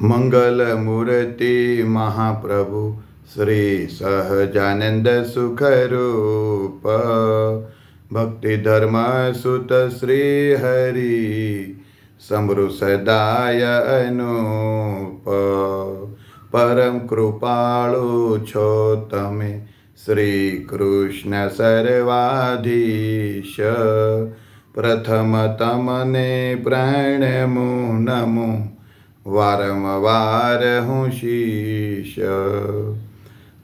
મંગલમૂર્તિ મહાપ્રભુ શ્રી સહજાનંદ સુખરૂપ. ભક્તિ ધર્મ સુત શ્રી હરિ સમૃ સદાય અનુપ. પરમ કૃપાળુ છો તમે શ્રી કૃષ્ણ સર્વાધીશ. પ્રથમ તમને પ્રાણમુ નમું વારંવાર હું શીશ.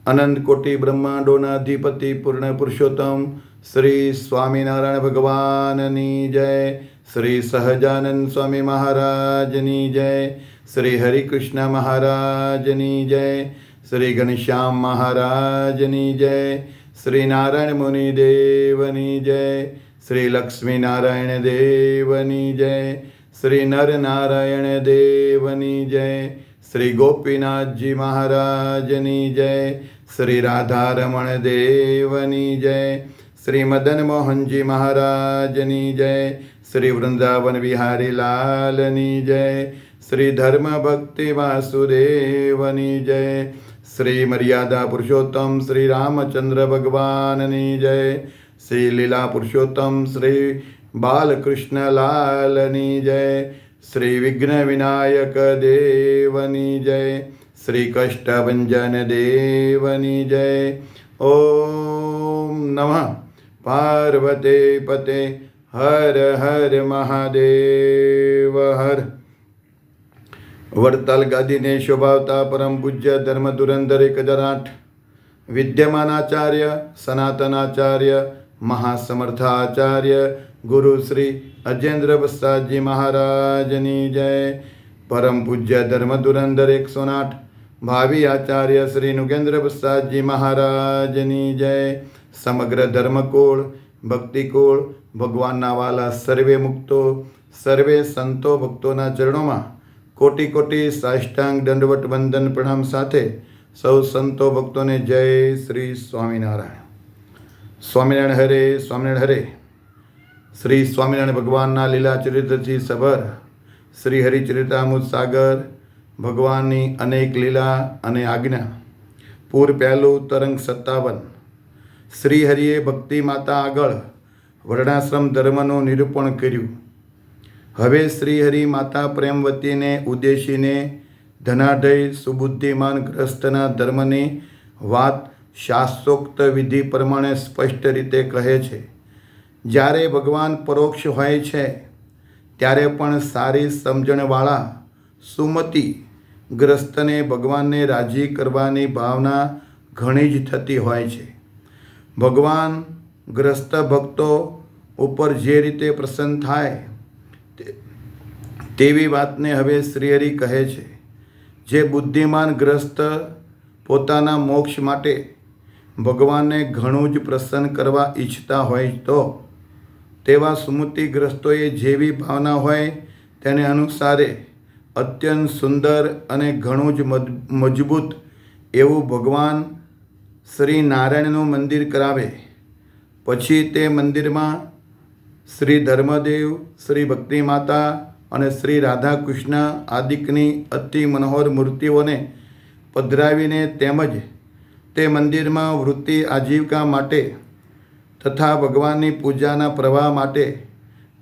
અનંત કોટી બ્રહ્માંડોના અધિપતિ પૂર્ણ પુરુષોત્તમ શ્રી સ્વામિનારાયણ ભગવાનની જય, શ્રી સહજાનંદ સ્વામી મહારાજની જય, શ્રી હરિકૃષ્ણ મહારાજની જય, શ્રી ઘનશ્યામ મહારાજની જય, શ્રી નારાયણ મુનિ દેવની જય, શ્રી લક્ષ્મીનારાયણ દેવની જય શ્રી નરનારાયણ દેવની જય, શ્રી ગોપીનાથજી મહારાજની જય, શ્રી રાધારમણ દેવની જય, શ્રી મદન મોહનજી મહારાજની જય, શ્રી વૃંદાવન વિહારી લાલની જય, શ્રી ધર્મ ભક્તિ વાસુદેવની જય, શ્રી મર્યાદા પુરુષોત્તમ શ્રી રામચંદ્ર ભગવાનની જય, શ્રી લીલા પુરુષોત્તમ શ્રી બાલકૃષ્ણ લાલની જય. શ્રી વિઘ્ન વિનાયક દેવની જય. શ્રી કષ્ટભંજન દેવની જય. ઓમ નમઃ. પાર્વતે પતે. હર હર મહાદેવ હર. વડતાલ ગાદીને શોભાવતા પરમ પૂજ્ય ધર્મ ધુરંધર એક હજાર આઠ. વિદ્યમાનાચાર્ય સનાતનાચાર્ય મહાસમર્થાચાર્ય ગુરુ શ્રી અજેન્દ્ર પ્રસાદજી મહારાજની જય. પરમ પૂજ્ય ધર્મ ધુરંધર એકસો આઠ. ભાવિ આચાર્ય શ્રી નુગેન્દ્ર પ્રસાદજી મહારાજની જય. સમગ્ર ધર્મકુળ, ભક્તિકુળ, ભગવાનના વાલા સર્વે મુક્તો, સર્વે સંતો ભક્તોના ચરણોમાં કોટી કોટી સાષ્ટાંગ દંડવટ વંદન પ્રણામ સાથે સૌ સંતો ભક્તોને જય શ્રી સ્વામિનારાયણ. સ્વામિનારાયણ હરે સ્વામિનારાયણ હરે. શ્રી સ્વામિનારાયણ ભગવાનના લીલા ચરિત્રથી સભર, શ્રી હરિચરિતામૃત સાગર, ભગવાનની અનેક લીલા અને આજ્ઞા, પૂર પહેલું તરંગ સત્તાવન. શ્રી હરિએ ભક્તિ માતા આગળ વર્ણાશ્રમ ધર્મનું નિરૂપણ કર્યું. હવે શ્રીહરિ માતા પ્રેમવતીને ઉદ્દેશીને ધનાઢય સુબુદ્ધિમાન ગ્રસ્તના ધર્મની વાત શાસ્ત્રોક્ત વિધિ પ્રમાણે સ્પષ્ટ રીતે કહે છે. જ્યારે ભગવાન પરોક્ષ હોય છે, ત્યારે પણ સારી સમજણવાળા સુમતિ ગ્રસ્તને ભગવાનને રાજી કરવાની ભાવના ઘણી જ થતી હોય છે. ભગવાન ગ્રસ્ત ભક્તો ઉપર જે રીતે પ્રસન્ન થાય તેવી વાતને હવે શ્રીહરિ કહે છે. જે બુદ્ધિમાન ગ્રસ્ત પોતાના મોક્ષ માટે ભગવાનને ઘણું જ પ્રસન્ન કરવા ઈચ્છતા હોય તો તેવા સુમતિગ્રસ્તોએ જેવી ભાવના હોય તેને અનુસારે અત્યંત સુંદર અને ઘણું જ મજબૂત એવું ભગવાન શ્રી નારાયણનું મંદિર કરાવે. પછી તે મંદિરમાં શ્રી ધર્મદેવ, શ્રી ભક્તિ માતા અને શ્રી રાધા કૃષ્ણ આદિકની અતિ મનોહર મૂર્તિઓને પધરાવીને તેમજ તે મંદિરમાં વૃત્તિ આજીવિકા માટે તથા ભગવાનની પૂજાના પ્રવાહ માટે,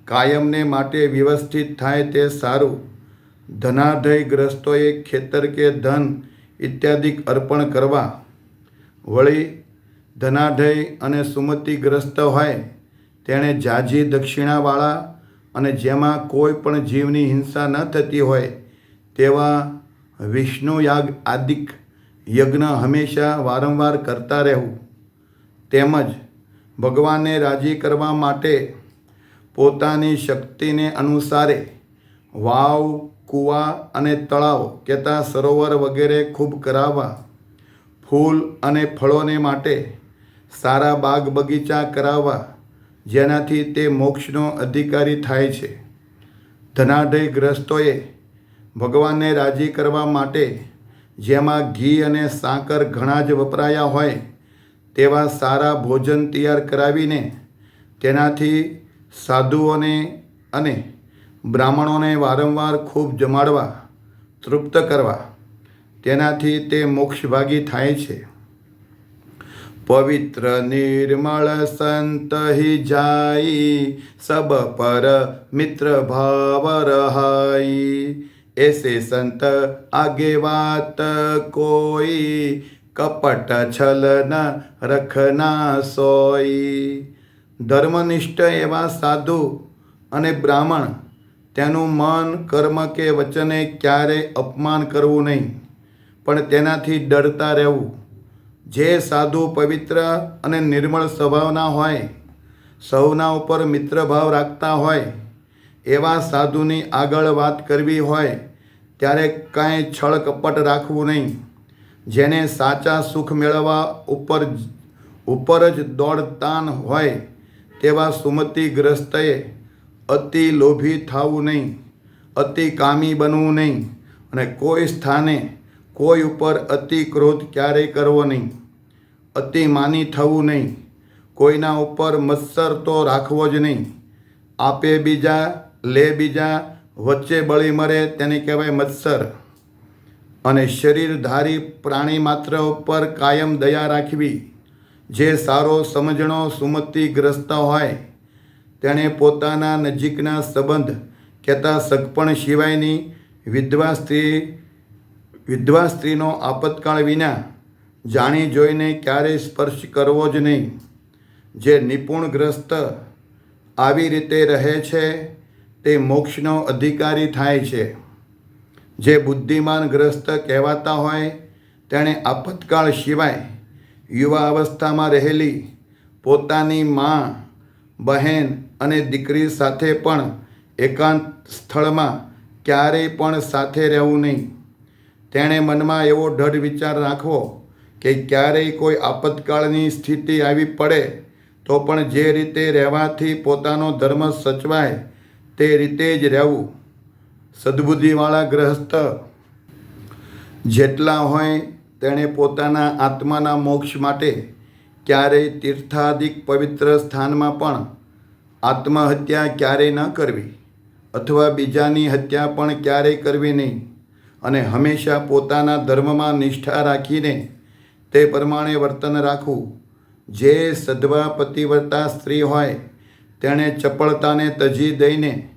કાયમને માટે વ્યવસ્થિત થાય તે સારું. ધનાઢય ગ્રસ્તોએ ખેતર કે ધન ઇત્યાદિ અર્પણ કરવા. વળી, ધનાઢય અને સુમતિગ્રસ્ત હોય, તેણે જાજી દક્ષિણાવાળા અને જેમાં કોઈ પણ જીવની હિંસા ન થતી હોય, તેવા વિષ્ણુ યાગ આદિક યજ્ઞ હંમેશા વારંવાર કરતા રહેવું. તેમજ ભગવાનને રાજી કરવા માટે પોતાની શક્તિને અનુસારે વાવ, કૂવા અને તળાવ કહેતા સરોવર વગેરે ખૂબ કરાવવા, ફૂલ અને ફળોને માટે સારા બાગ બગીચા કરાવવા જેનાથી તે મોક્ષનો અધિકારી થાય છે. ધનાઢય ગ્રસ્તોએ ભગવાનને રાજી કરવા માટે જેમાં ઘી અને સાકર ઘણા જ વપરાયા હોય તેવા સારા ભોજન તૈયાર કરાવીને તેનાથી સાધુઓને અને બ્રાહ્મણોને વારંવાર ખૂબ જમાડવા, તૃપ્ત કરવા. તેનાથી તે મોક્ષભાગી થાય છે. પવિત્ર, નિર્મળ સંત હિ જાઈ સબ પર મિત્ર ભાવ રહાઈ એસે સંત આગે વાત કોઈ કપટ છલ ન રખના સોઈ. ધર્મનિષ્ઠ એવા સાધુ અને બ્રાહ્મણ, તેનું મન, કર્મ કે વચને ક્યારેય અપમાન કરવું નહીં, પણ તેનાથી ડરતા રહેવું. જે સાધુ પવિત્ર અને નિર્મળ સ્વભાવના હોય, સૌના ઉપર મિત્રભાવ રાખતા હોય, એવા સાધુની આગળ વાત કરવી હોય, ત્યારે કાંઈ છળ કપટ રાખવું નહીં. જેને સાચા સુખ મેળવવા ઉપર ઉપર જ દોડતાન હોય, તેવા સુમતિગ્રસ્તએ અતિ લોભી થવું નહીં, અતિ કામી બનવું નહીં અને કોઈ સ્થાને કોઈ ઉપર અતિ ક્રોધ ક્યારેય કરવો નહીં. અતિ માની થવું નહીં, કોઈના ઉપર મત્સર તો રાખવો જ નહીં. આપે બીજા, લે બીજા, વચ્ચે બળી મરે તેને કહેવાય મત્સર. અને શરીરધારી પ્રાણી માત્ર ઉપર કાયમ દયા રાખવી. જે સારો સમજણો સુમતિગ્રસ્ત હોય, તેણે પોતાના નજીકના સંબંધ કહેતા સગપણ સિવાયની વિધવા સ્ત્રી વિધવા સ્ત્રીનો આપતકાળ વિના જાણી જોઈને ક્યારેય સ્પર્શ કરવો જ નહીં. જે નિપુણગ્રસ્ત આવી રીતે રહે છે, તે મોક્ષનો અધિકારી થાય છે. જે બુદ્ધિમાન ગ્રસ્ત કહેવાતા હોય તેણે આપતકાળ સિવાય યુવા અવસ્થામાં રહેલી પોતાની મા, બહેન અને દીકરી સાથે પણ એકાંત સ્થળમાં ક્યારેય પણ સાથે રહેવું નહીં. તેણે મનમાં એવો દૃઢ વિચાર રાખવો કે ક્યારેય કોઈ આપતકાળની સ્થિતિ આવી પડે તો પણ જે રીતે રહેવાથી પોતાનો ધર્મ સચવાય તે રીતે જ રહેવું. સદબુદ્ધિવાળા ગ્રહસ્થ જેટલા હોય તેણે પોતાના આત્માના મોક્ષ માટે ક્યારેય તીર્થાદિક પવિત્ર સ્થાનમાં પણ આત્મહત્યા ક્યારેય ન કરવી અથવા બીજાની હત્યા પણ ક્યારેય કરવી નહીં અને હંમેશા પોતાના ધર્મમાં નિષ્ઠા રાખીને તે પ્રમાણે વર્તન રાખવું. જે સદવા પતિવ્રતા સ્ત્રી હોય, તેણે ચપળતાને તજી દઈને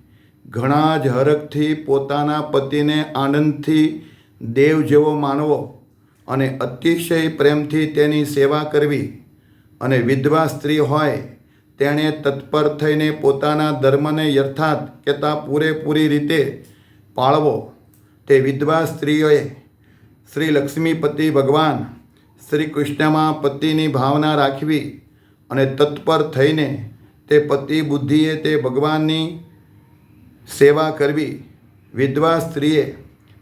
ઘણા જ હરખથી પોતાના પતિને આનંદથી દેવ જેવો માનવો અને અતિશય પ્રેમથી તેની સેવા કરવી અને વિધવા સ્ત્રી હોય, તેણે તત્પર થઈને પોતાના ધર્મને યથાર્થ કહેતા પૂરેપૂરી રીતે પાળવો. તે વિધવા સ્ત્રીઓએ શ્રી લક્ષ્મીપતિ ભગવાન શ્રી કૃષ્ણમાં પતિની ભાવના રાખવી અને તત્પર થઈને તે પતિ બુદ્ધિએ તે ભગવાનની સેવા કરવી, વિધવા સ્ત્રીએ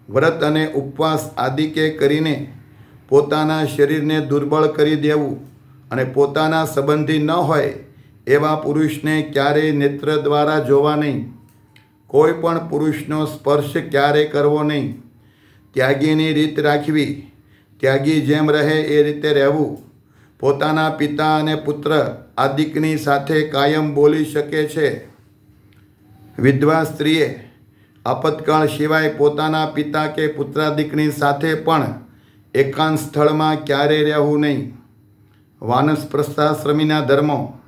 વ્રત અને ઉપવાસ આદિકે કરીને પોતાના શરીરને દુર્બળ કરી દેવું અને પોતાના સંબંધી ન હોય એવા પુરુષને ક્યારેય નેત્ર દ્વારા જોવા નહીં. કોઈ પણ પુરુષનો સ્પર્શ ક્યારે કરવો નહીં. ત્યાગીની રીત રાખવી, ત્યાગી જેમ રહે એ રીતે રહેવું. પોતાના પિતા અને પુત્ર આદિકની સાથે કાયમ બોલી શકે છે. વિધવા સ્ત્રીએ આપતકાળ સિવાય પોતાના પિતા કે પુત્રાદિકની સાથે પણ એકાંત સ્થળમાં ક્યારેય રહેવું નહીં. વાનસપ્રસ્થાશ્રમીના ધર્મો.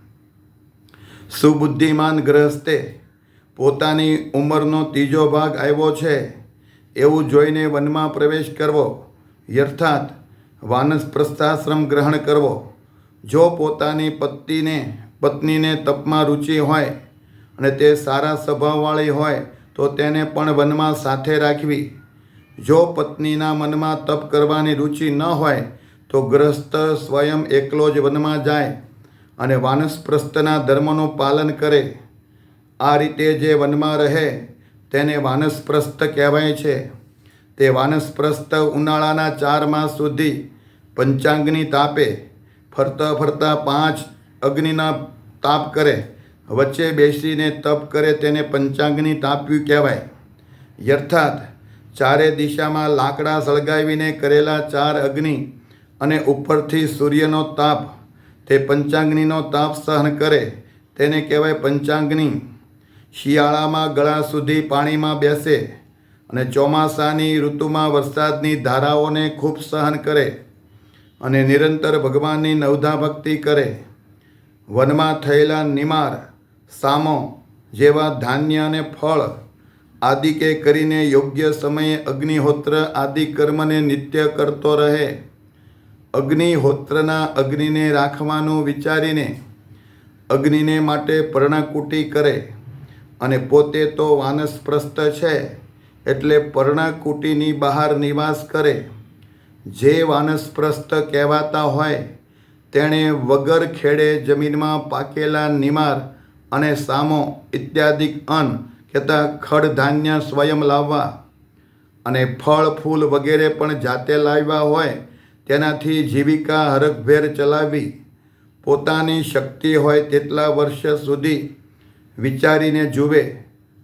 સુબુદ્ધિમાન ગ્રહસ્થે પોતાની ઉંમરનો ત્રીજો ભાગ આવ્યો છે એવું જોઈને વનમાં પ્રવેશ કરવો યર્થાત વાનસપ્રસ્થાશ્રમ ગ્રહણ કરવો. જો પોતાની પત્નીને પત્નીને તપમાં રુચિ હોય અને તે સારા સ્વભાવવાળી હોય તો તેને પણ વનમાં સાથે રાખવી. જો પત્નીના મનમાં તપ કરવાની રુચિ ન હોય, તો ગ્રસ્ત સ્વયં એકલો જ વનમાં જાય અને વાનસ્પ્રસ્થના ધર્મનું પાલન કરે. આ રીતે જે વનમાં રહે, તેને વાનસ્પ્રસ્થ કહેવાય છે. તે વાનસ્પ્રસ્થ ઉનાળાના ચાર માસ સુધી પંચાંગની તાપે ફરતા ફરતા પાંચ અગ્નિના તાપ કરે. વચ્ચે બેસીને તપ કરે તેને પંચાંગની તાપ્યું કહેવાય. યર્થાત ચારે દિશામાં લાકડા સળગાવીને કરેલા ચાર અગ્નિ અને ઉપરથી સૂર્યનો તાપ, તે પંચાંગનીનો તાપ સહન કરે, તેને કહેવાય પંચાંગની. શિયાળામાં ગળા સુધી પાણીમાં બેસે અને ચોમાસાની ઋતુમાં વરસાદની ધારાઓને ખૂબ સહન કરે અને નિરંતર ભગવાનની નવધા ભક્તિ કરે. વનમાં થયેલા નિમાર સામો જેવા ધાન્ય અને ફળ આદિકે કરીને યોગ્ય સમયે અગ્નિહોત્ર આદિ કર્મને નિત્ય કરતો રહે. અગ્નિહોત્રના અગ્નિને રાખવાનું વિચારીને અગ્નિને માટે પર્ણકુટી કરે અને પોતે તો વાનસ્પ્રસ્થ છે એટલે પર્ણકુટીની બહાર નિવાસ કરે. જે વાનસ્પ્રસ્થ કહેવાતા હોય તેણે વગર ખેડે જમીનમાં પાકેલા નિમાર અને સામો ઇત્યાદિક અન્ન કહેતા ખડ ધાન્ય સ્વયં લાવવા અને ફળ, ફૂલ વગેરે પણ જાતે લાવ્યા હોય તેનાથી જીવિકા હરખભેર ચલાવવી પોતાની શક્તિ હોય તેટલા વર્ષ સુધી વિચારીને જુએ,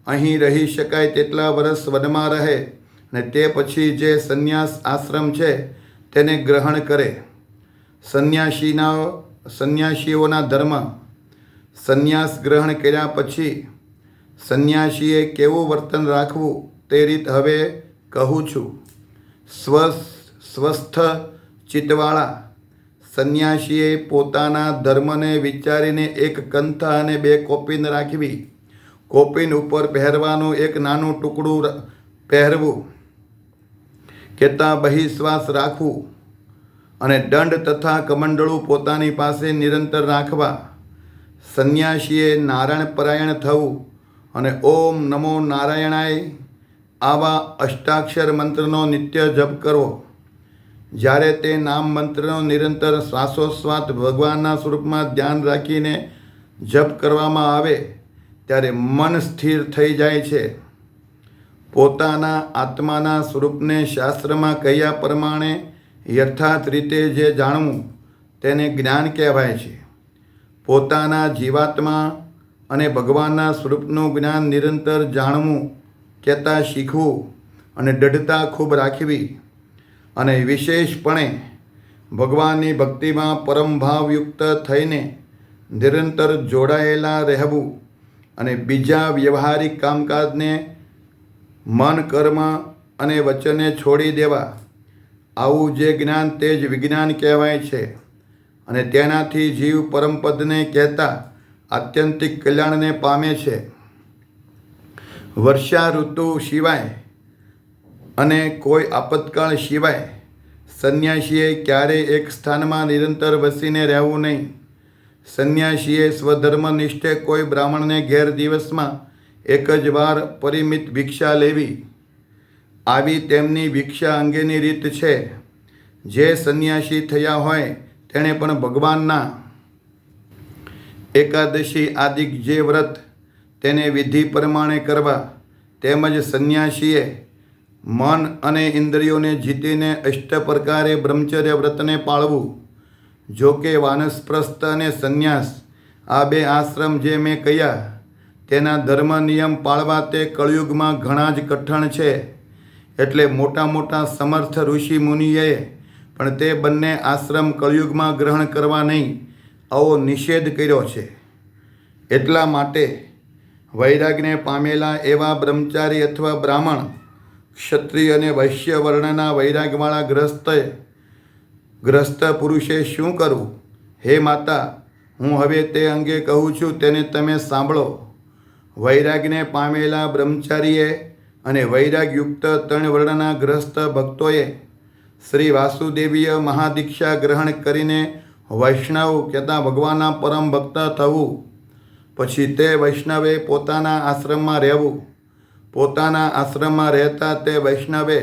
અહીં રહી શકાય તેટલા વર્ષ વનમાં રહે અને તે પછી જે સંન્યાસ આશ્રમ છે તેને ગ્રહણ કરે. સંન્યાસીના, સંન્યાસીઓના ધર્મ સંન્યાસ ગ્રહણ કર્યા પછી સંન્યાસીએ કેવું વર્તન રાખવું તે રીત હવે કહું છું. સ્વ સ્વસ્થ ચિત્તવાળા સંન્યાસીએ પોતાના ધર્મને વિચારીને એક કંથા અને બે કોપીન રાખવી. કોપીન ઉપર પહેરવાનું એક નાનું ટુકડું પહેરવું. કહેતા બહિશ્વાસ રાખવું અને દંડ તથા કમંડળું પોતાની પાસે નિરંતર રાખવા. સંન્યાસીએ નારાયણ પરાયણ થવું અને ઓમ નમો નારાયણાય આવા અષ્ટાક્ષર મંત્રનો નિત્ય જપ કરવો. જ્યારે તે નામ મંત્રનો નિરંતર શ્વાસોશ્વાસ ભગવાનના સ્વરૂપમાં ધ્યાન રાખીને જપ કરવામાં આવે, ત્યારે મન સ્થિર થઈ જાય છે. પોતાના આત્માના સ્વરૂપને શાસ્ત્રમાં કહ્યા પ્રમાણે યથાર્થ રીતે જે જાણવું, તેને જ્ઞાન કહેવાય છે. પોતાના જીવાત્મા અને ભગવાનના સ્વરૂપનું જ્ઞાન નિરંતર જાણવું, કહેતા શીખવું અને દઢતા ખૂબ રાખવી અને વિશેષપણે ભગવાનની ભક્તિમાં પરમભાવયુક્ત થઈને નિરંતર જોડાયેલા રહેવું અને બીજા વ્યવહારિક કામકાજને મન, કર્મ અને વચને છોડી દેવા. આવું જે જ્ઞાન તે જ વિજ્ઞાન કહેવાય છે. અને તેનાથી જીવ પરમપદને કહેતા આત્યંતિક કલ્યાણને પામે છે. વર્ષા ઋતુ સિવાય અને કોઈ આપતકાળ સિવાય સંન્યાસીએ ક્યારેય એક સ્થાનમાં નિરંતર વસીને રહેવું નહીં. સંન્યાસીએ સ્વધર્મનિષ્ઠે કોઈ બ્રાહ્મણને ઘેર દિવસમાં એક જ વાર પરિમિત ભિક્ષા લેવી. આવી તેમની ભિક્ષા અંગેની રીત છે. જે સંન્યાસી થયા હોય તેણે પણ ભગવાનના એકાદશી આદિક જે વ્રત તેને વિધિ પ્રમાણે કરવા તેમજ સંન્યાસીએ મન અને ઇન્દ્રિયોને જીતીને અષ્ટ પ્રકારે બ્રહ્મચર્ય વ્રતને પાળવું. જો કે વાનસ્પ્રસ્થ અને સંન્યાસ આ બે આશ્રમ જે મેં કહ્યા તેના ધર્મ નિયમ પાળવા તે કળયુગમાં ઘણા જ કઠણ છે. એટલે મોટા મોટા સમર્થ ઋષિ મુનિએ પણ તે બંને આશ્રમ કળિયુગમાં ગ્રહણ કરવા નહીં, આવો નિષેધ કર્યો છે. એટલા માટે વૈરાગ્યને પામેલા એવા બ્રહ્મચારી અથવા બ્રાહ્મણ, ક્ષત્રિય અને વૈશ્ય વર્ણના વૈરાગવાળા ગ્રસ્ત ગ્રસ્ત પુરુષે શું કરવું? હે માતા, હું હવે તે અંગે કહું છું, તેને તમે સાંભળો. વૈરાગને પામેલા બ્રહ્મચારીએ અને વૈરાગયુક્ત ત્રણ વર્ણના ગ્રસ્ત ભક્તોએ શ્રી વાસુદેવીય મહાદીક્ષા ગ્રહણ કરીને વૈષ્ણવ કહેતા ભગવાનના પરમ ભક્ત થવું. પછી તે વૈષ્ણવે પોતાના આશ્રમમાં રહેવું. પોતાના આશ્રમમાં રહેતા તે વૈષ્ણવે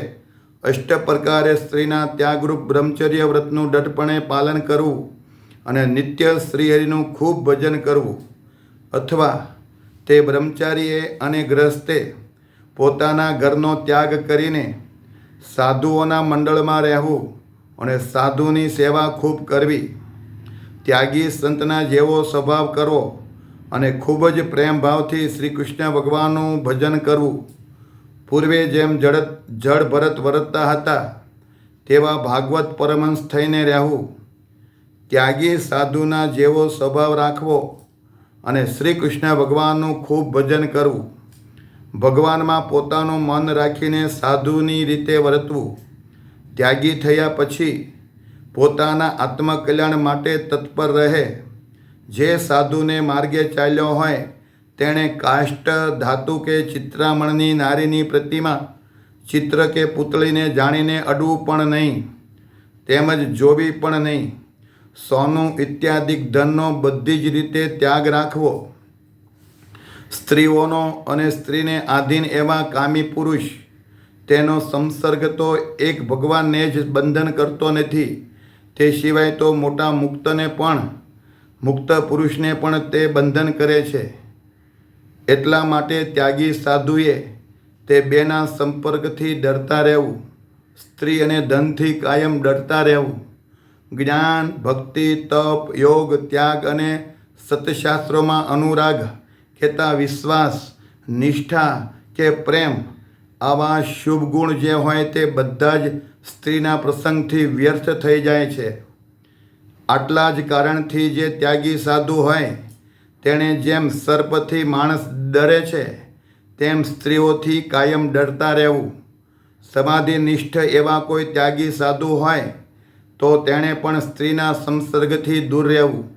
અષ્ટ પ્રકારે સ્ત્રીના ત્યાગરૂપ બ્રહ્મચર્ય વ્રતનું ડટપણે પાલન કરવું અને નિત્ય શ્રીહરિનું ખૂબ ભજન કરવું. અથવા તે બ્રહ્મચારીએ અને ગ્રસ્તે પોતાના ઘરનો ત્યાગ કરીને સાધુઓના મંડળમાં રહેવું અને સાધુની સેવા ખૂબ કરવી. ત્યાગી સંતના જેવો સ્વભાવ કરવો અને ખૂબ જ પ્રેમ ભાવથી શ્રી કૃષ્ણ ભગવાનનું ભજન કરવું. પૂર્વે જેમ જડ જળ ભરત વરતતા હતા, તેવા ભાગવત પરમંશ થઈને રહેવું. ત્યાગી સાધુના જેવો સ્વભાવ રાખવો અને શ્રી કૃષ્ણ ભગવાનનું ખૂબ ભજન કરવું. ભગવાનમાં પોતાનું મન રાખીને સાધુની રીતે વર્તવું. ત્યાગી થયા પછી પોતાના આત્મકલ્યાણ માટે તત્પર રહે. જે સાધુને માર્ગે ચાલ્યો હોય, તેણે કાષ્ટ ધાતુ કે ચિત્રામણની નારીની પ્રતિમા, ચિત્ર કે પૂતળીને જાણીને અડવું પણ નહીં, તેમજ જોવી પણ નહીં. સોનું ઇત્યાદિક ધનનો બધી જ રીતે ત્યાગ રાખવો. સ્ત્રીઓનો અને સ્ત્રીને આધીન એવા કામી પુરુષ, તેનો સંસર્ગ તો એક ભગવાનને જ બંધન કરતો નથી. તે સિવાય તો મોટા મુક્તને પણ, મુક્ત પુરુષને પણ તે બંધન કરે છે. એટલા માટે ત્યાગી સાધુએ તે બેના સંપર્કથી ડરતા રહેવું, સ્ત્રી અને ધનથી કાયમ ડરતા રહેવું. જ્ઞાન, ભક્તિ, તપ, યોગ, ત્યાગ અને સતશાસ્ત્રોમાં અનુરાગ કહેતા વિશ્વાસ, નિષ્ઠા કે પ્રેમ? આવા શુભ ગુણ જે હોય તે બધા જ સ્ત્રીના પ્રસંગથી વ્યર્થ થઈ જાય છે. આટલા જ કારણથી જે ત્યાગી સાધુ હોય, તેણે જેમ સર્પથી માણસ ડરે છે, તેમ સ્ત્રીઓથી કાયમ ડરતા રહેવું. સમાધિનિષ્ઠ એવા કોઈ ત્યાગી સાધુ હોય, તો તેણે પણ સ્ત્રીના સંસર્ગથી દૂર રહેવું.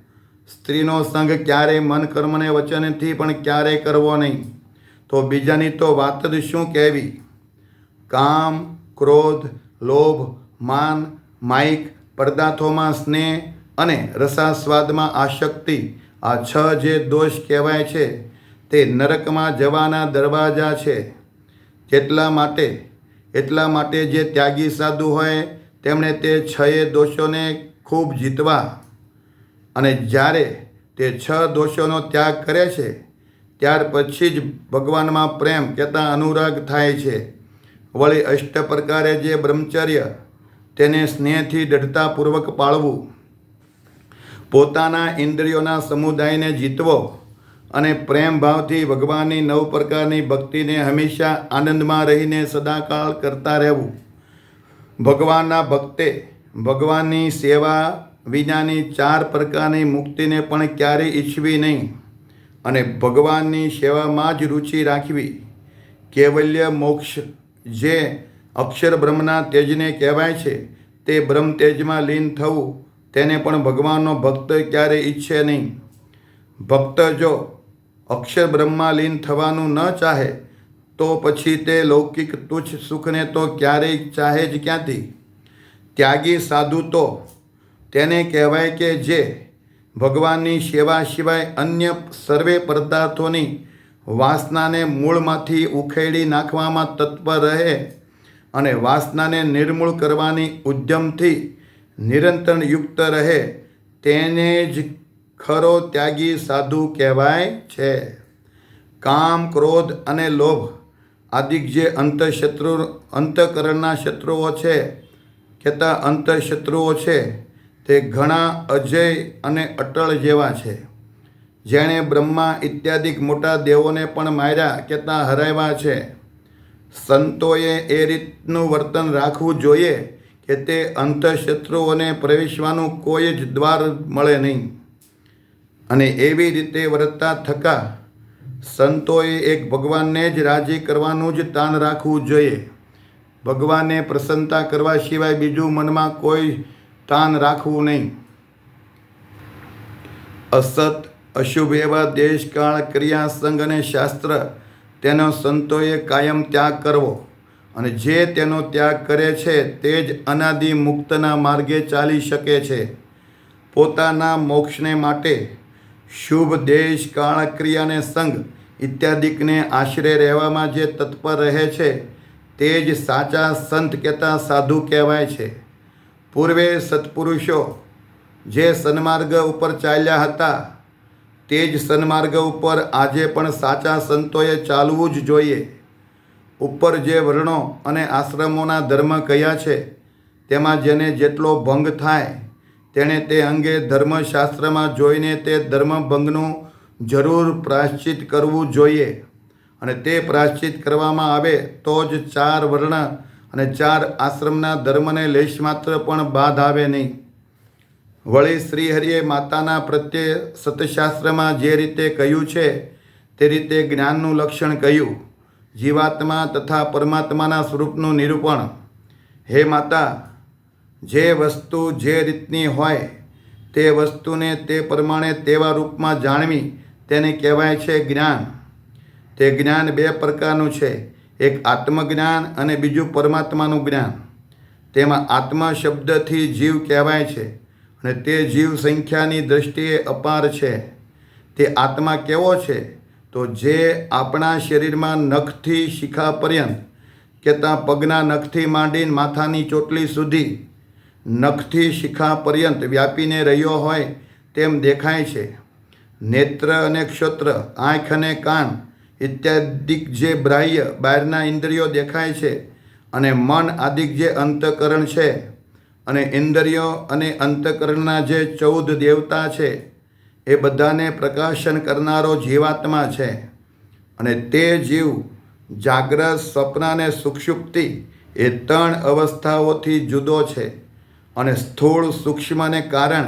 સ્ત્રીનો સંગ ક્યારેય મન કર્મને વચનથી પણ ક્યારેય કરવો નહીં. તો બીજાની તો વાત જ શું કહેવી? કામ, ક્રોધ, લોભ, માન, માઇક, પદાર્થોમાં સ્નેહ અને રસાસ્વાદમાં આશક્તિ આ છ જે દોષ કહેવાય છે, તે નરકમાં જવાના દરવાજા છે. જેટલા માટે, એટલા માટે જે ત્યાગી સાધુ હોય, તેમણે તે છએ દોષોને ખૂબ જીતવા અને જ્યારે તે છ દોષોનો ત્યાગ કરે છે, ત્યાર પછી જ ભગવાનમાં પ્રેમ કહેતા અનુરાગ થાય છે. વળી અષ્ટ પ્રકારે જે બ્રહ્મચર્ય, તેને સ્નેહથી દઢતાપૂર્વક પાળવું. પોતાના ઇન્દ્રિયોના સમુદાયને જીતવો અને પ્રેમ ભાવથી ભગવાનની નવ પ્રકારની ભક્તિને હંમેશા આનંદમાં રહીને સદાકાળ કરતા રહેવું. ભગવાનના ભક્તે ભગવાનની સેવા વિનાની ચાર પ્રકારની મુક્તિને પણ ક્યારેય ઈચ્છવી નહીં. અને ભગવાનની સેવામાં જ રુચિ રાખવી. કેવલ્ય મોક્ષ જે અક્ષર બ્રહ્મના તેજને કહેવાય છે, તે બ્રહ્મ તેજમાં લીન થવું, તેને પણ ભગવાનનો ભક્ત ક્યારેય ઈચ્છે નહીં. ભક્ત જો અક્ષર બ્રહ્મમાં લીન થવાનું ન ચાહે, તો પછી તે લૌકિક તુચ્છ સુખને તો ક્યારેય ચાહે જ ક્યાંથી? ત્યાગી સાધુ તો તેને કહેવાય કે જે ભગવાનની સેવા સિવાય અન્ય સર્વે પદાર્થોની વાસનાને મૂળમાંથી ઉખેડી નાખવામાં તત્પર રહે અને વાસનાને નિર્મૂળ કરવાની ઉદ્યમથી નિરંતર યુક્ત રહે, તેને જ ખરો ત્યાગી સાધુ કહેવાય છે. કામ, ક્રોધ અને લોભ આદિક જે અંતઃશત્રુ, અંતઃકરણના શત્રુઓ છે, કહેતા અંતઃશત્રુઓ છે તે ઘણા અજય અને અટળ જેવા છે. જેણે બ્રહ્મા ઇત્યાદિક મોટા દેવોને પણ માર્યા કહેતા હરાવ્યા છે. સંતોએ એ રીતનું વર્તન રાખવું જોઈએ કે તે અંતઃશત્રુઓને પ્રવેશવાનું કોઈ જ દ્વાર મળે નહીં. અને એવી રીતે વર્તતા થકા સંતોએ એક ભગવાનને જ રાજી કરવાનું જ તાન રાખવું જોઈએ. ભગવાનને પ્રસન્નતા કરવા સિવાય બીજું મનમાં કોઈ તાન રાખવું નહીં. અસત અશુભ એવા દેશકાળ ક્રિયા સંઘ અને શાસ્ત્ર તેનો સંતોએ કાયમ ત્યાગ કરવો અને જે તેનો ત્યાગ કરે છે તે જ અનાદિ મુક્તના માર્ગે ચાલી શકે છે. પોતાના મોક્ષને માટે શુભ દેશ કાળ ક્રિયાને સંગ ઇત્યાદિકને આશરે રહેવામાં જે તત્પર રહે છે તે જ સાચા સંત કહેતા સાધુ કહેવાય છે. પૂર્વે સત્પુરુષો જે સન્માર્ગ ઉપર ચાલ્યા હતા, તે જ સન્માર્ગ ઉપર આજે પણ સાચા સંતોએ ચાલવું જ જોઈએ. ઉપર જે વર્ણો અને આશ્રમોના ધર્મ કયા છે, તેમાં જેને જેટલો ભંગ થાય, તેણે તે અંગે ધર્મશાસ્ત્રમાં જોઈને તે ધર્મભંગનું જરૂર પ્રાશ્ચિત કરવું જોઈએ. અને તે પ્રાશ્ચિત કરવામાં આવે તો જ ચાર વર્ણ અને ચાર આશ્રમના ધર્મને લેશ માત્ર પણ બાધ આવે નહીં. વળી શ્રીહરિએ માતાના પ્રત્યે સતશાસ્ત્રમાં જે રીતે કહ્યું છે, તે રીતે જ્ઞાનનું લક્ષણ કહ્યું. જીવાત્મા તથા પરમાત્માના સ્વરૂપનું નિરૂપણ. હે માતા, જે વસ્તુ જે રીતની હોય, તે વસ્તુને તે પ્રમાણે તેવા રૂપમાં જાણવી, તેને કહેવાય છે જ્ઞાન. તે જ્ઞાન બે પ્રકારનું છે. એક આત્મજ્ઞાન અને બીજું પરમાત્માનું જ્ઞાન. તેમાં આત્મા શબ્દથી જીવ કહેવાય છે અને તે જીવ સંખ્યાની દ્રષ્ટિએ અપાર છે. તે આત્મા કેવો છે? તો જે આપણા શરીરમાં નખથી શિખા પર્યંત કે ત્યાં પગના નખથી માંડીને માથાની ચોટલી સુધી નખથી શિખા પર્યંત વ્યાપીને રહ્યો હોય તેમ દેખાય છે. નેત્ર અને ક્ષત્ર, આંખ અને કાન ઇત્યાદિક જે બાહ્ય બહારના ઇન્દ્રિયો દેખાય છે અને મન આદિક જે અંતકરણ છે અને ઇન્દ્રિયો અને અંતકરણના જે ચૌદ દેવતા છે, એ બધાને પ્રકાશન કરનારો જીવાત્મા છે. અને તે જીવ જાગ્રત સ્વપ્ન અને સુક્ષુપ્તિ એ ત્રણ અવસ્થાઓથી જુદો છે અને સ્થૂળ સૂક્ષ્મને કારણ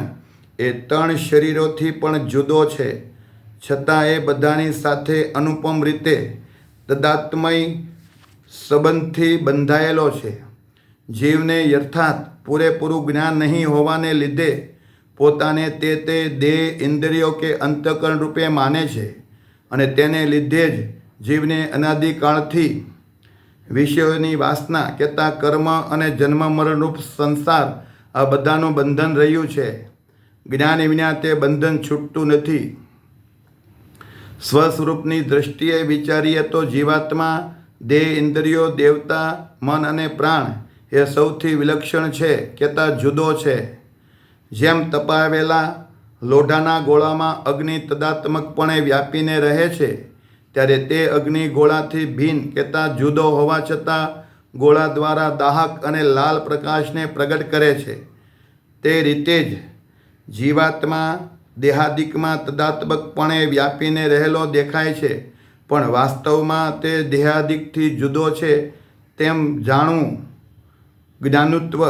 એ ત્રણ શરીરોથી પણ જુદો છે. છતાં એ બધાની સાથે અનુપમ રીતે તદાત્મય સંબંધથી બંધાયેલો છે. જીવને યથાર્થ પૂરેપૂરું જ્ઞાન નહીં હોવાને લીધે પોતાને તે તે દેહ ઇન્દ્રિયો કે અંતકરણ રૂપે માને છે અને તેને લીધે જ જીવને અનાદિકાળથી વિષયોની વાસના કહેતા કર્મ અને જન્મ મરણરૂપ સંસાર આ બધાનું બંધન રહ્યું છે. જ્ઞાન વિના તે બંધન છૂટતું નથી. સ્વસ્વરૂપની દ્રષ્ટિએ વિચારીએ તો જીવાત્મા, દેહ, ઇન્દ્રિયો, દેવતા, મન અને પ્રાણ એ સૌથી વિલક્ષણ છે, કેતા જુદો છે. જેમ તપાવેલા લોઢાના ગોળામાં અગ્નિ તદાત્મકપણે વ્યાપીને રહે છે, ત્યારે તે અગ્નિ ગોળાથી ભિન્ન, કેતા જુદો હોવા છતાં ગોળા દ્વારા દાહક અને લાલ પ્રકાશને પ્રગટ કરે છે. તે રીતે જ જીવાત્મા દેહાદિકમાં તદાત્મકપણે વ્યાપીને રહેલો દેખાય છે, પણ વાસ્તવમાં તે દેહાદિકથી જુદો છે તેમ જાણવું, જ્ઞાનુત્વ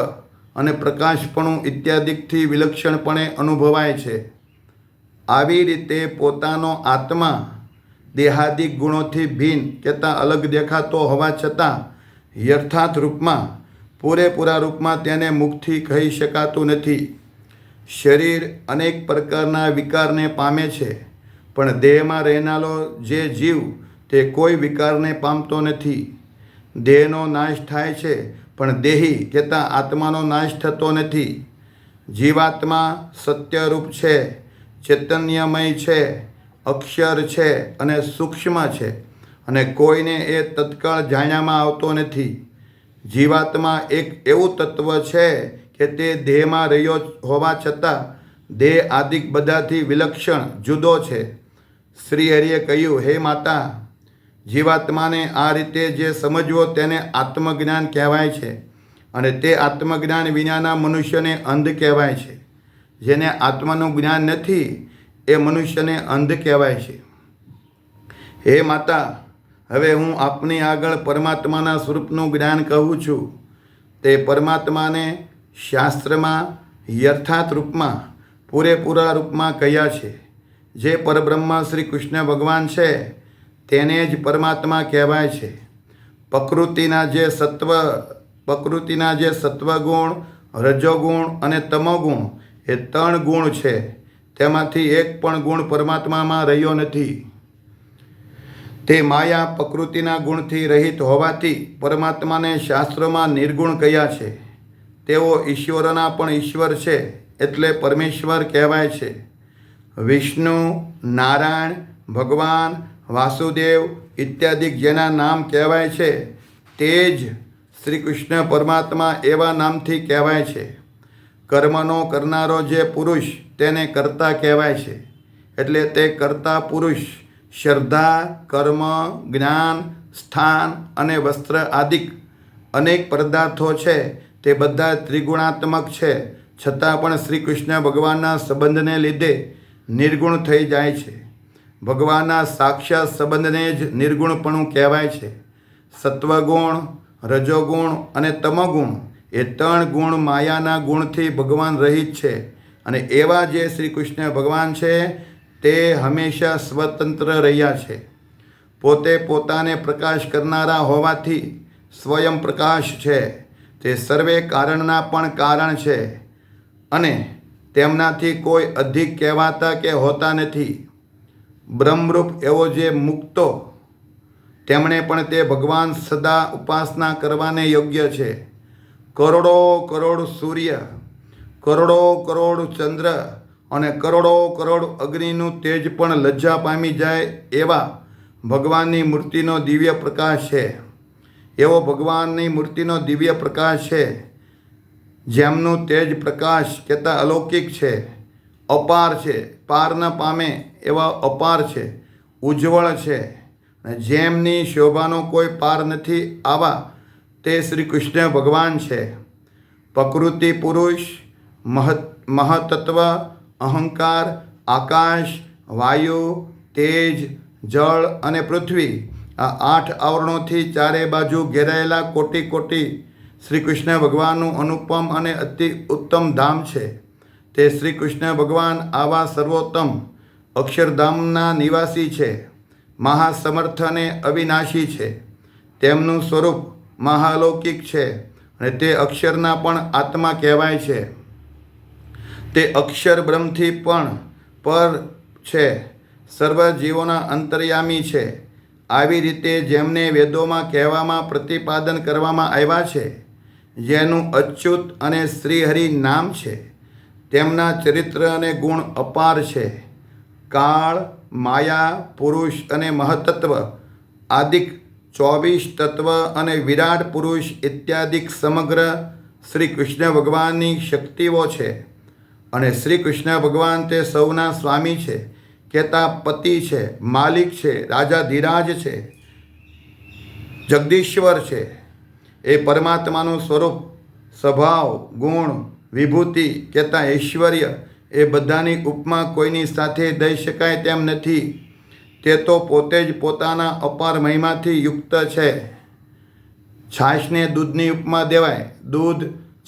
અને પ્રકાશપણું ઇત્યાદિકથી વિલક્ષણપણે અનુભવાય છે. આવી રીતે પોતાનો આત્મા દેહાદિક ગુણોથી ભિન્ન કેતા અલગ દેખાતો હોવા છતાં યથાર્થ રૂપમાં પૂરેપૂરા રૂપમાં તેને મુખથી કહી શકાતું નથી. શરીર અનેક પ્રકારના વિકારને પામે છે, પણ દેહમાં રહેનારો જે જીવ તે કોઈ વિકારને પામતો નથી. દેહનો નાશ થાય છે, પણ દેહી કહેતા આત્માનો નાશ થતો નથી. જીવાત્મા સત્યરૂપ છે, ચૈતન્યમય છે, અક્ષર છે અને સૂક્ષ્મ છે અને કોઈને એ તત્કાળ જાણ્યામાં આવતો નથી. જીવાત્મા એક એવું તત્વ છે કે તે દેહમાં રહ્યો હોવા છતાં દેહ આદિક બધાથી વિલક્ષણ જુદો છે. શ્રી હરિએ કહ્યું, હે માતા, જીવાત્માને આ રીતે જે સમજવો તેને આત્મજ્ઞાન કહેવાય છે અને તે આત્મજ્ઞાન વિનાના મનુષ્યને અંધ કહેવાય છે. જેને આત્માનું જ્ઞાન નથી, એ મનુષ્યને અંધ કહેવાય છે. હે માતા, હવે હું આપની આગળ પરમાત્માના સ્વરૂપનું જ્ઞાન કહું છું. તે પરમાત્માને શાસ્ત્રમાં યથાર્થ રૂપમાં, પૂરેપૂરા રૂપમાં કહ્યા છે? જે પરબ્રહ્મ શ્રી કૃષ્ણ ભગવાન છે, તેને જ પરમાત્મા કહેવાય છે. પ્રકૃતિના જે સત્વ, પ્રકૃતિના જે સત્વગુણ, રજોગુણ અને તમોગુણ એ ત્રણ ગુણ છે. તેમાંથી એક પણ ગુણ પરમાત્મામાં રહ્યો નથી. તે માયા પ્રકૃતિના ગુણથી રહિત હોવાથી પરમાત્માને શાસ્ત્રોમાં નિર્ગુણ કહ્યા છે? તેઓ ઈશ્વરના પણ ઈશ્વર છે, એટલે પરમેશ્વર કહેવાય છે. વિષ્ણુ, નારાયણ, ભગવાન, વાસુદેવ ઇત્યાદિ જેના નામ કહેવાય છે, તે જ શ્રી કૃષ્ણ પરમાત્મા એવા નામથી કહેવાય છે. કર્મનો કરનારો જે પુરુષ તેને કર્તા કહેવાય છે, એટલે તે કર્તા પુરુષ શ્રદ્ધા, કર્મ, જ્ઞાન, સ્થાન અને વસ્ત્ર આદિક અનેક પદાર્થો છે તે બધા ત્રિગુણાત્મક છે, છતાં પણ શ્રી કૃષ્ણ ભગવાનના સંબંધને લીધે નિર્ગુણ થઈ જાય છે. ભગવાનના સાક્ષાત સંબંધને જ નિર્ગુણપણું કહેવાય છે. સત્વગુણ, રજોગુણ અને તમગુણ એ ત્રણ ગુણ માયાના ગુણથી ભગવાન રહિત છે અને એવા જે શ્રી કૃષ્ણ ભગવાન છે, તે હંમેશા સ્વતંત્ર રહ્યા છે. પોતે પોતાને પ્રકાશ કરનારા હોવાથી સ્વયં પ્રકાશ છે. તે સર્વે કારણના પણ કારણ છે અને તેમનાથી કોઈ અધિક કહેવાતા કે હોતા નથી. બ્રહ્મરૂપ એવો જે મુક્તો, તેમણે પણ તે ભગવાન સદા ઉપાસના કરવાને યોગ્ય છે. કરોડો કરોડ સૂર્ય, કરોડો કરોડ ચંદ્ર અને કરોડો કરોડ અગ્નિનું તેજ પણ લજ્જા પામી જાય એવા ભગવાનની મૂર્તિનો દિવ્ય પ્રકાશ છે. એવો ભગવાનની મૂર્તિનો દિવ્ય પ્રકાશ છે, જેમનું તેજ પ્રકાશ કહેતા અલૌકિક છે, અપાર છે પાર ન પામે એવા અપાર છે, ઉજ્જવળ છે. જેમની શોભાનો કોઈ પાર નથી આવા, તે શ્રી કૃષ્ણ ભગવાન છે. પ્રકૃતિ પુરુષ, મહત, મહતત્વ, અહંકાર, આકાશ, વાયુ, તેજ, જળ અને પૃથ્વી આ આઠ આવરણોથી ચારે બાજુ ઘેરાયેલા કોટી કોટી શ્રી કૃષ્ણ ભગવાનનું અનુપમ અને અતિ ઉત્તમ ધામ છે. તે શ્રી કૃષ્ણ ભગવાન આવા સર્વોત્તમ અક્ષરધામના નિવાસી છે. મહાસમર્થ અને અવિનાશી છે. તેમનું સ્વરૂપ મહાલૌકિક છે અને તે અક્ષરના પણ આત્મા કહેવાય છે. તે અક્ષર બ્રહ્મથી પણ પર છે. સર્વ જીવોના અંતર્યામી છે. આવી રીતે જેમને વેદોમાં કહેવામાં પ્રતિપાદન કરવામાં આવ્યા છે, જેનું અચ્યુત અને શ્રીહરિ નામ છે, તેમના ચરિત્ર અને ગુણ અપાર છે. કાળ, માયા, પુરુષ અને મહતત્વ, આદિક ચોવીસ તત્વ અને વિરાટ પુરુષ ઇત્યાદિક સમગ્ર શ્રી કૃષ્ણ ભગવાનની શક્તિઓ છે. અને શ્રી કૃષ્ણ ભગવાન તે સૌના સ્વામી છે. કહેતા પતિ છે, માલિક છે, રાજા ધીરાજ છે, જગદીશ્વર છે. એ પરમાત્માનું સ્વરૂપ, સ્વભાવ, ગુણ, વિભૂતિ કહેતા ઐશ્વર્ય એ બધાની ઉપમા કોઈની સાથે દઈ શકાય તેમ નથી. તે તો પોતે જ પોતાના અપાર મહિમાથી યુક્ત છે. છાશને દૂધની ઉપમા દેવાય, દૂધ,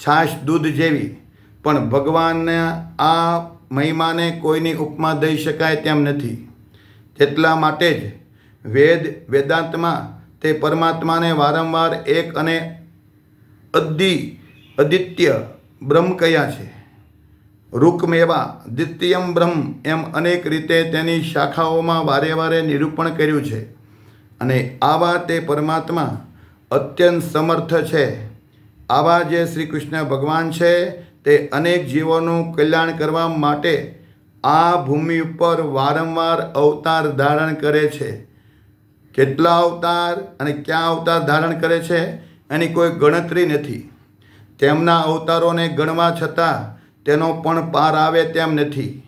છાશ દૂધ જેવી. પણ ભગવાનના આ મહિમાને કોઈની ઉપમા દઈ શકાય તેમ નથી. તેટલા માટે જ વેદ વેદાંતમાં તે પરમાત્માને વારંવાર એક અને અદ્ધિ અદિત્ય બ્રહ્મ કયા છે. રૂકમેવા દ્વિતીયમ બ્રહ્મ એમ અનેક રીતે તેની શાખાઓમાં વારે વારે નિરૂપણ કર્યું છે અને આવા તે પરમાત્મા અત્યંત સમર્થ છે. આવા જે શ્રી કૃષ્ણ ભગવાન છે તે અનેક જીવોનું કલ્યાણ કરવા માટે આ ભૂમિ ઉપર વારંવાર અવતાર ધારણ કરે છે. કેટલા અવતાર અને ક્યાં અવતાર ધારણ કરે છે એની કોઈ ગણતરી નથી. તેમના અવતારોને ગણવા છતાં તેનો પણ પાર આવે તેમ નથી.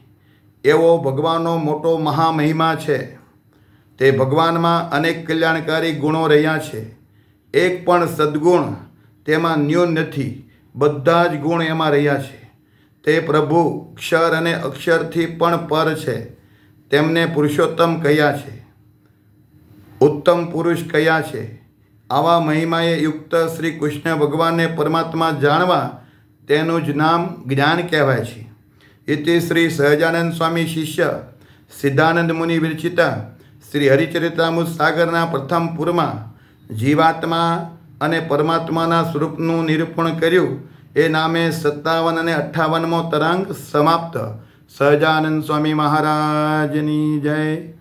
એવો ભગવાનનો મોટો મહામહિમા છે. તે ભગવાનમાં અનેક કલ્યાણકારી ગુણો રહ્યા છે. એક પણ સદ્ગુણ તેમાં ન્યૂન નથી. બધા જ ગુણ એમાં રહ્યા છે. તે પ્રભુ ક્ષર અને અક્ષરથી પણ પર છે. તેમને પુરુષોત્તમ કયા છે? ઉત્તમ પુરુષ કયા છે? આવા મહિમાએ યુક્ત શ્રી કૃષ્ણ ભગવાનને પરમાત્મા જાણવા તેનું જ નામ જ્ઞાન કહેવાય છે. ઇતિ શ્રી સહજાનંદ સ્વામી શિષ્ય, સિદ્ધાનંદ મુનિ વિરચિતા, શ્રી હરિચરિતામૃત સાગરના પ્રથમ પૂરમાં જીવાત્મા અને પરમાત્માના સ્વરૂપનું નિરૂપણ કર્યું. એ નામે સત્તાવન અને અઠ્ઠાવનમો તરંગ સમાપ્ત. સહજાનંદ સ્વામી મહારાજની જય.